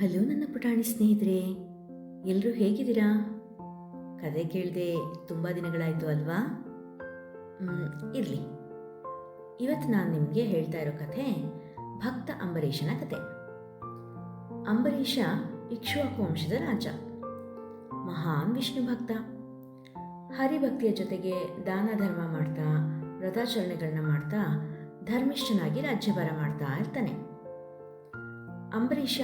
Hello ನನ್ನ ಪುಟಾಣಿ ಸ್ನೇಹಿತರೆ ಎಲ್ಲರೂ ಹೇಗಿದ್ದೀರಾ? ಕತೆ ಕೇಳಿದೆ ತುಂಬ ದಿನಗಳಾಯಿತು ಅಲ್ವಾ? ಇರಲಿ. ಇವತ್ತು ನಾನು ನಿಮಗೆ ಹೇಳ್ತಾ ಇರೋ ಕಥೆ ಭಕ್ತ ಅಂಬರೀಷನ ಕತೆ. ಅಂಬರೀಷ ಇಕ್ಷ್ವಾಕು ವಂಶದ ರಾಜ. ಮಹಾನ್ ವಿಷ್ಣು ಭಕ್ತ. ಹರಿಭಕ್ತಿಯ ಜೊತೆಗೆ ದಾನ ಧರ್ಮ ಮಾಡ್ತಾ, ವ್ರತಾಚರಣೆಗಳನ್ನ ಮಾಡ್ತಾ, ಧರ್ಮಿಷ್ಠನಾಗಿ ರಾಜ್ಯಭಾರ ಮಾಡ್ತಾ ಇರ್ತಾನೆ. ಅಂಬರೀಷ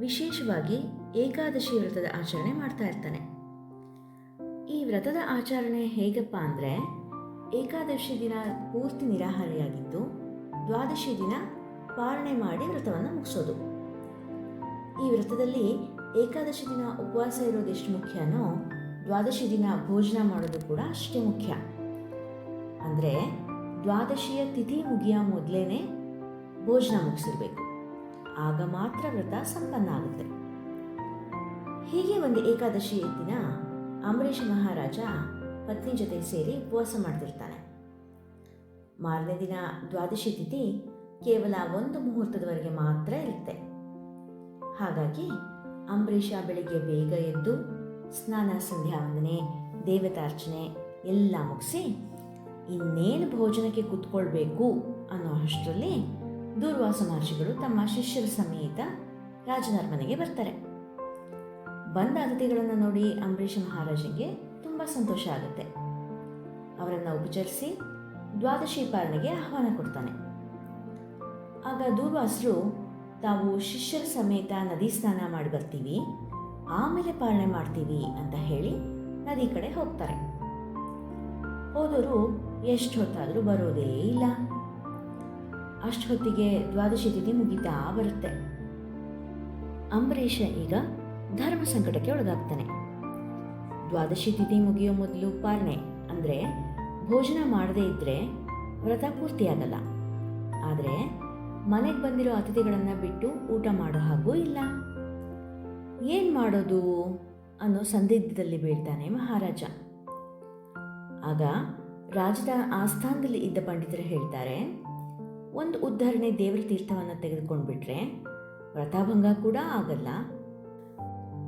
ವಿಶೇಷವಾಗಿ ಏಕಾದಶಿ ವ್ರತದ ಆಚರಣೆ ಮಾಡ್ತಾ ಇರ್ತಾನೆ. ಈ ವ್ರತದ ಆಚರಣೆ ಹೇಗಪ್ಪ ಅಂದರೆ, ಏಕಾದಶಿ ದಿನ ಪೂರ್ತಿ ನಿರಾಹಾರಿಯಾಗಿದ್ದು, ದ್ವಾದಶಿ ದಿನ ಪಾರಣೆ ಮಾಡಿ ವ್ರತವನ್ನು ಮುಗಿಸೋದು. ಈ ವ್ರತದಲ್ಲಿ ಏಕಾದಶಿ ದಿನ ಉಪವಾಸ ಇರೋದು ಎಷ್ಟು ಮುಖ್ಯನೋ, ದ್ವಾದಶಿ ದಿನ ಭೋಜನ ಮಾಡೋದು ಕೂಡ ಅಷ್ಟೇ ಮುಖ್ಯ. ಅಂದರೆ ದ್ವಾದಶಿಯ ತಿಥಿ ಮುಗಿಯೋ ಮೊದಲೇ ಭೋಜನ ಮುಗಿಸಿರ್ಬೇಕು. ಆಗ ಮಾತ್ರ ವ್ರತ ಸಂಪನ್ನ ಆಗುತ್ತೆ. ಹೀಗೆ ಒಂದು ಏಕಾದಶಿ ದಿನ ಅಂಬರೀಷ್ ಮಹಾರಾಜ ಪತ್ನಿ ಜೊತೆ ಸೇರಿ ಉಪವಾಸ ಮಾಡ್ತಿರ್ತಾನೆ. ಮಾರನೇ ದಿನ ದ್ವಾದಶಿ ತಿಥಿ ಕೇವಲ ಒಂದು ಮುಹೂರ್ತದವರೆಗೆ ಮಾತ್ರ ಇರುತ್ತೆ. ಹಾಗಾಗಿ ಅಂಬರೀಷ ಬೆಳಿಗ್ಗೆ ಬೇಗ ಎದ್ದು ಸ್ನಾನ, ಸಂಧ್ಯಾ, ವಂದನೆ ದೇವತಾರ್ಚನೆ ಎಲ್ಲ ಮುಗಿಸಿ ಇನ್ನೇನು ಭೋಜನಕ್ಕೆ ಕೂತ್ಕೊಳ್ಬೇಕು ಅನ್ನೋ ಅಷ್ಟರಲ್ಲಿ ದೂರ್ವಾಸ ಮಹರ್ಷಿಗಳು ತಮ್ಮ ಶಿಷ್ಯರ ಸಮೇತ ರಾಜನರ ಮನೆಗೆ ಬರ್ತಾರೆ. ಬಂದ ಅತಿಥಿಗಳನ್ನು ನೋಡಿ ಅಂಬರೀಷ್ ಮಹಾರಾಜನಿಗೆ ತುಂಬ ಸಂತೋಷ ಆಗುತ್ತೆ. ಅವರನ್ನು ಉಪಚರಿಸಿ ದ್ವಾದಶಿ ಪಾಲನೆಗೆ ಆಹ್ವಾನ ಕೊಡ್ತಾನೆ. ಆಗ ದೂರ್ವಾಸರು, ತಾವು ಶಿಷ್ಯರ ಸಮೇತ ನದಿ ಸ್ನಾನ ಮಾಡಿ ಬರ್ತೀವಿ, ಆಮೇಲೆ ಪಾಲನೆ ಮಾಡ್ತೀವಿ ಅಂತ ಹೇಳಿ ನದಿ ಕಡೆ ಹೋಗ್ತಾರೆ. ಹೋದವರು ಎಷ್ಟು ಹೊತ್ತಾದರೂ ಬರೋದೇ ಇಲ್ಲ. ಅಷ್ಟು ಹೊತ್ತಿಗೆ ದ್ವಾದಶಿ ತಿಥಿ ಮುಗಿತಾ ಬರುತ್ತೆ. ಅಂಬರೀಷ ಈಗ ಧರ್ಮ ಸಂಕಟಕ್ಕೆ ಒಳಗಾಗ್ತಾನೆ. ದ್ವಾದಶಿ ತಿಥಿ ಮುಗಿಯೋ ಮೊದಲು ಪಾರಣೆ ಅಂದರೆ ಭೋಜನ ಮಾಡದೇ ಇದ್ದರೆ ವ್ರತ ಪೂರ್ತಿಯಾಗಲ್ಲ. ಆದರೆ ಮನೆಗೆ ಬಂದಿರೋ ಅತಿಥಿಗಳನ್ನು ಬಿಟ್ಟು ಊಟ ಮಾಡೋ ಹಾಗೂ ಇಲ್ಲ. ಏನು ಮಾಡೋದು ಅನ್ನೋ ಸಂದಿಗ್ಧದಲ್ಲಿ ಬೀಳ್ತಾನೆ ಮಹಾರಾಜ. ಆಗ ರಾಜದ ಆಸ್ಥಾನದಲ್ಲಿ ಇದ್ದ ಪಂಡಿತರು ಹೇಳ್ತಾರೆ ಒಂದು ಉದ್ಧರಣೆ ದೇವರ ತೀರ್ಥವನ್ನು ತೆಗೆದುಕೊಂಡ್ಬಿಟ್ರೆ ವ್ರತಭಂಗ ಕೂಡ ಆಗಲ್ಲ.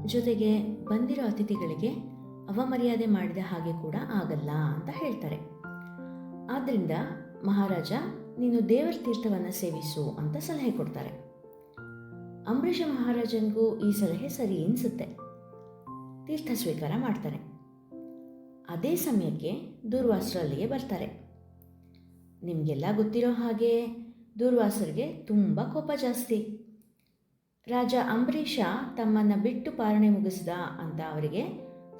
ಜೊತೆಗೆ ಬಂದಿರೋ ಅತಿಥಿಗಳಿಗೆ ಅವಮರ್ಯಾದೆ ಮಾಡಿದ ಹಾಗೆ ಕೂಡ ಆಗಲ್ಲ ಅಂತ ಹೇಳ್ತಾರೆ. ಆದ್ದರಿಂದ ಮಹಾರಾಜ, ನೀನು ದೇವರ ತೀರ್ಥವನ್ನು ಸೇವಿಸು ಅಂತ ಸಲಹೆ ಕೊಡ್ತಾರೆ. ಅಂಬರೀಷ ಮಹಾರಾಜನಿಗೂ ಈ ಸಲಹೆ ಸರಿ ಅನಿಸುತ್ತೆ. ತೀರ್ಥ ಸ್ವೀಕಾರ ಮಾಡ್ತಾರೆ. ಅದೇ ಸಮಯಕ್ಕೆ ದೂರ್ವಾಸರು ಬರ್ತಾರೆ. ನಿಮಗೆಲ್ಲ ಗೊತ್ತಿರೋ ಹಾಗೆ ದುರ್ವಾಸರಿಗೆ ತುಂಬ ಕೋಪ ಜಾಸ್ತಿ. ರಾಜ ಅಂಬರೀಷ ತಮ್ಮನ್ನು ಬಿಟ್ಟು ಪಾರಣೆ ಮುಗಿಸಿದ ಅಂತ ಅವರಿಗೆ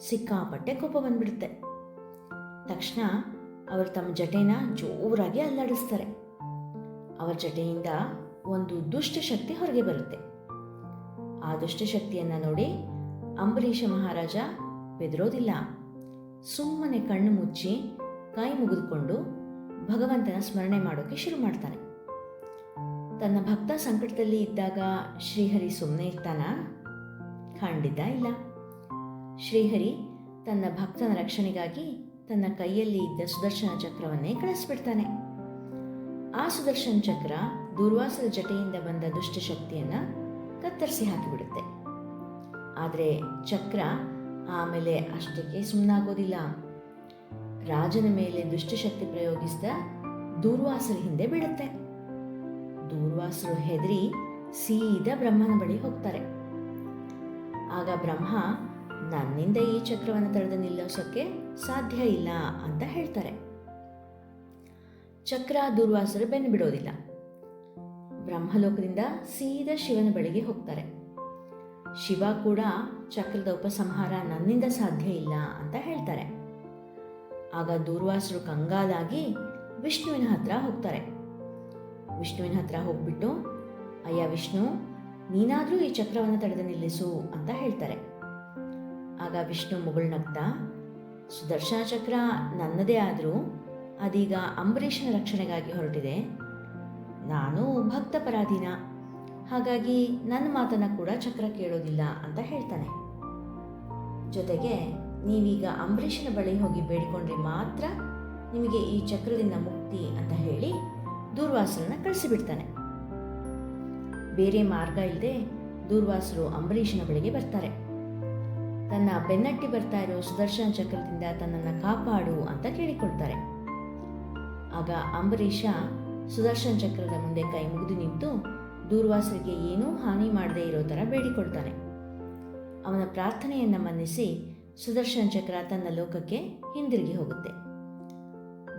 ಸಿಕ್ಕಾಪಟ್ಟೆ ಕೋಪ ಬಂದ್ಬಿಡುತ್ತೆ. ತಕ್ಷಣ ಅವರು ತಮ್ಮ ಜಟೆನ ಜೋರಾಗಿ ಅಲ್ಲಾಡಿಸ್ತಾರೆ. ಅವರ ಜಟೆಯಿಂದ ಒಂದು ದುಷ್ಟ ಶಕ್ತಿ ಹೊರಗೆ ಬರುತ್ತೆ. ಆ ದುಷ್ಟಶಕ್ತಿಯನ್ನು ನೋಡಿ ಅಂಬರೀಷ ಮಹಾರಾಜ ಬೆದರೋದಿಲ್ಲ. ಸುಮ್ಮನೆ ಕಣ್ಣು ಮುಚ್ಚಿ ಕೈ ಮುಗಿದುಕೊಂಡು ಭಗವಂತನ ಸ್ಮರಣೆ ಮಾಡೋಕ್ಕೆ ಶುರು ಮಾಡ್ತಾನೆ. ತನ್ನ ಭಕ್ತ ಸಂಕಟದಲ್ಲಿ ಇದ್ದಾಗ ಶ್ರೀಹರಿ ಸುಮ್ಮನೆ ಇರ್ತಾನ? ಖಂಡಿತ ಇಲ್ಲ. ಶ್ರೀಹರಿ ತನ್ನ ಭಕ್ತನ ರಕ್ಷಣೆಗಾಗಿ ತನ್ನ ಕೈಯಲ್ಲಿ ಇದ್ದ ಸುದರ್ಶನ ಚಕ್ರವನ್ನೇ ಕಳಿಸ್ಬಿಡ್ತಾನೆ. ಆ ಸುದರ್ಶನ ಚಕ್ರ ದುರ್ವಾಸದ ಜಟೆಯಿಂದ ಬಂದ ದುಷ್ಟಶಕ್ತಿಯನ್ನು ಕತ್ತರಿಸಿ ಹಾಕಿಬಿಡುತ್ತೆ. ಆದರೆ ಚಕ್ರ ಆಮೇಲೆ ಅಷ್ಟಕ್ಕೆ ಸುಮ್ಮನಾಗೋದಿಲ್ಲ ರಾಜನ ಮೇಲೆ ದುಷ್ಟಶಕ್ತಿ ಪ್ರಯೋಗಿಸಿದ ದೂರ್ವಾಸರ ಹಿಂದೆ ಬೀಳುತ್ತೆ. ದೂರ್ವಾಸರು ಹೆದರಿ ಸೀದ ಬ್ರಹ್ಮನ ಬಳಿ ಹೋಗ್ತಾರೆ. ಆಗ ಬ್ರಹ್ಮ, ನನ್ನಿಂದ ಈ ಚಕ್ರವನ್ನು ತಡೆದು ನಿಲ್ಲಿಸೋಕ್ಕೆ ಸಾಧ್ಯ ಇಲ್ಲ ಅಂತ ಹೇಳ್ತಾರೆ. ಚಕ್ರ ದುರ್ವಾಸರು ಬೆನ್ನು ಬಿಡೋದಿಲ್ಲ. ಬ್ರಹ್ಮಲೋಕದಿಂದ ಸೀದ ಶಿವನ ಬಳಿಗೆ ಹೋಗ್ತಾರೆ. ಶಿವ ಕೂಡ ಚಕ್ರದ ಉಪಸಂಹಾರ ನನ್ನಿಂದ ಸಾಧ್ಯ ಇಲ್ಲ ಅಂತ ಹೇಳ್ತಾರೆ. ಆಗ ದೂರ್ವಾಸರು ಕಂಗಾಲಾಗಿ ವಿಷ್ಣುವಿನ ಹತ್ರ ಹೋಗ್ತಾರೆ. ವಿಷ್ಣುವಿನ ಹತ್ರ ಹೋಗ್ಬಿಟ್ಟು, ಅಯ್ಯ ವಿಷ್ಣು, ನೀನಾದರೂ ಈ ಚಕ್ರವನ್ನು ತಡೆದು ನಿಲ್ಲಿಸು ಅಂತ ಹೇಳ್ತಾರೆ. ಆಗ ವಿಷ್ಣು ಮುಗುಳ್ನಗ್ತಾ ಸುದರ್ಶನ ಚಕ್ರ ನನ್ನದೇ ಆದರೂ ಅದೀಗ ಅಂಬರೀಷನ ರಕ್ಷಣೆಗಾಗಿ ಹೊರಟಿದೆ. ನಾನು ಭಕ್ತ ಪರಾಧೀನ ಹಾಗಾಗಿ ನನ್ನ ಮಾತನ್ನು ಕೂಡ ಚಕ್ರ ಕೇಳೋದಿಲ್ಲ ಅಂತ ಹೇಳ್ತಾನೆ. ಜೊತೆಗೆ ನೀವೀಗ ಅಂಬರೀಷನ ಬಳಿ ಹೋಗಿ ಬೇಡಿಕೊಂಡ್ರೆ ಮಾತ್ರ ನಿಮಗೆ ಈ ಚಕ್ರದಿಂದ ಮುಕ್ತಿ ಅಂತ ಹೇಳಿ ದೂರ್ವಾಸರನ್ನ ಕಳಿಸಿಬಿಡ್ತಾನೆ. ಬೇರೆ ಮಾರ್ಗ ಇಲ್ಲದೆ ದೂರ್ವಾಸರು ಅಂಬರೀಷನ ಬಳಿಗೆ ಬರ್ತಾರೆ. ತನ್ನ ಬೆನ್ನಟ್ಟಿ ಬರ್ತಾ ಇರೋ ಸುದರ್ಶನ ಚಕ್ರದಿಂದ ತನ್ನನ್ನು ಕಾಪಾಡು ಅಂತ ಕೇಳಿಕೊಳ್ತಾರೆ. ಆಗ ಅಂಬರೀಷ ಸುದರ್ಶನ ಚಕ್ರದ ಮುಂದೆ ಕೈ ಮುಗಿದು ನಿಂತು ದೂರ್ವಾಸರಿಗೆ ಏನೂ ಹಾನಿ ಮಾಡದೇ ಇರೋ ಥರ ಬೇಡಿಕೊಳ್ತಾನೆ. ಅವನ ಪ್ರಾರ್ಥನೆಯನ್ನು ಮನ್ನಿಸಿ ಸುದರ್ಶನ ಚಕ್ರ ತನ್ನ ಲೋಕಕ್ಕೆ ಹಿಂದಿರುಗಿ ಹೋಗುತ್ತೆ.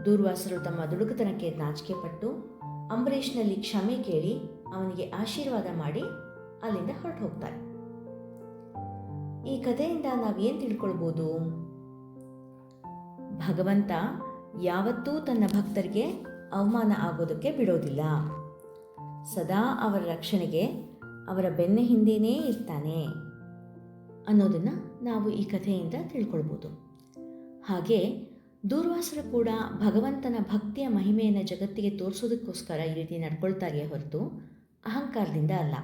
ದೂರ್ವಾಸರು ತಮ್ಮ ದುಡುಕುತನಕ್ಕೆ ನಾಚಿಕೆ ಪಟ್ಟು ಅಂಬರೀಷ್ನಲ್ಲಿ ಕ್ಷಮೆ ಕೇಳಿ ಅವನಿಗೆ ಆಶೀರ್ವಾದ ಮಾಡಿ ಅಲ್ಲಿಂದ ಹೊರಟು ಹೋಗ್ತಾರೆ ಈ ಕಥೆಯಿಂದ ನಾವೇನು ತಿಳ್ಕೊಳ್ಬೋದು? ಭಗವಂತ ಯಾವತ್ತೂ ತನ್ನ ಭಕ್ತರಿಗೆ ಅವಮಾನ ಆಗೋದಕ್ಕೆ ಬಿಡೋದಿಲ್ಲ. ಸದಾ ಅವರ ರಕ್ಷಣೆಗೆ ಅವರ ಬೆನ್ನ ಹಿಂದೆಯೇ ಇರ್ತಾನೆ. ಅನ್ನೋದನ್ನು ನಾವು ಈ ಕಥೆಯಿಂದ ತಿಳ್ಕೊಳ್ಬೋದು. ಹಾಗೆ ದೂರ್ವಾಸರು ಕೂಡ ಭಗವಂತನ ಭಕ್ತಿಯ ಮಹಿಮೆಯನ್ನು ಜಗತ್ತಿಗೆ ತೋರಿಸೋದಕ್ಕೋಸ್ಕರ ಈ ರೀತಿ ನಡ್ಕೊಳ್ತಾರೆ ಹೊರತು ಅಹಂಕಾರದಿಂದ ಅಲ್ಲ.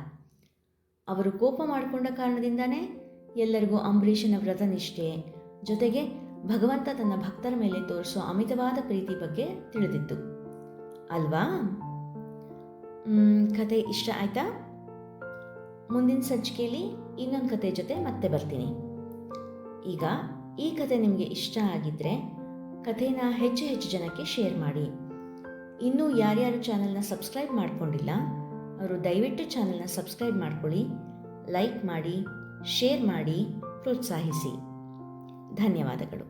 ಅವರು ಕೋಪ ಮಾಡಿಕೊಂಡ ಕಾರಣದಿಂದಾನೇ ಎಲ್ಲರಿಗೂ ಅಂಬರೀಷನ ವ್ರತ ನಿಷ್ಠೆ ಜೊತೆಗೆ ಭಗವಂತ ತನ್ನ ಭಕ್ತರ ಮೇಲೆ ತೋರಿಸೋ ಅಮಿತವಾದ ಪ್ರೀತಿ ಬಗ್ಗೆ ತಿಳಿದಿತ್ತು. ಅಲ್ವಾ? ಕತೆ ಇಷ್ಟ ಆಯ್ತಾ? ಮುಂದಿನ ಸಂಚಿಕೆಯಲ್ಲಿ ಇನ್ನೊಂದು ಕತೆ ಜೊತೆ ಮತ್ತೆ ಬರ್ತೀನಿ. ಈಗ ಈ ಕತೆ ನಿಮಗೆ ಇಷ್ಟ ಆಗಿದ್ದರೆ ಕಥೆನ ಹೆಚ್ಚು ಹೆಚ್ಚು ಜನಕ್ಕೆ ಶೇರ್ ಮಾಡಿ. ಇನ್ನೂ ಯಾರ್ಯಾರು ಚಾನಲ್ನ ಸಬ್ಸ್ಕ್ರೈಬ್ ಮಾಡ್ಕೊಂಡಿಲ್ಲ, ಅವರು ದಯವಿಟ್ಟು ಚಾನಲ್ನ ಸಬ್ಸ್ಕ್ರೈಬ್ ಮಾಡ್ಕೊಳ್ಳಿ, ಲೈಕ್ ಮಾಡಿ, ಶೇರ್ ಮಾಡಿ, ಪ್ರೋತ್ಸಾಹಿಸಿ. ಧನ್ಯವಾದಗಳು.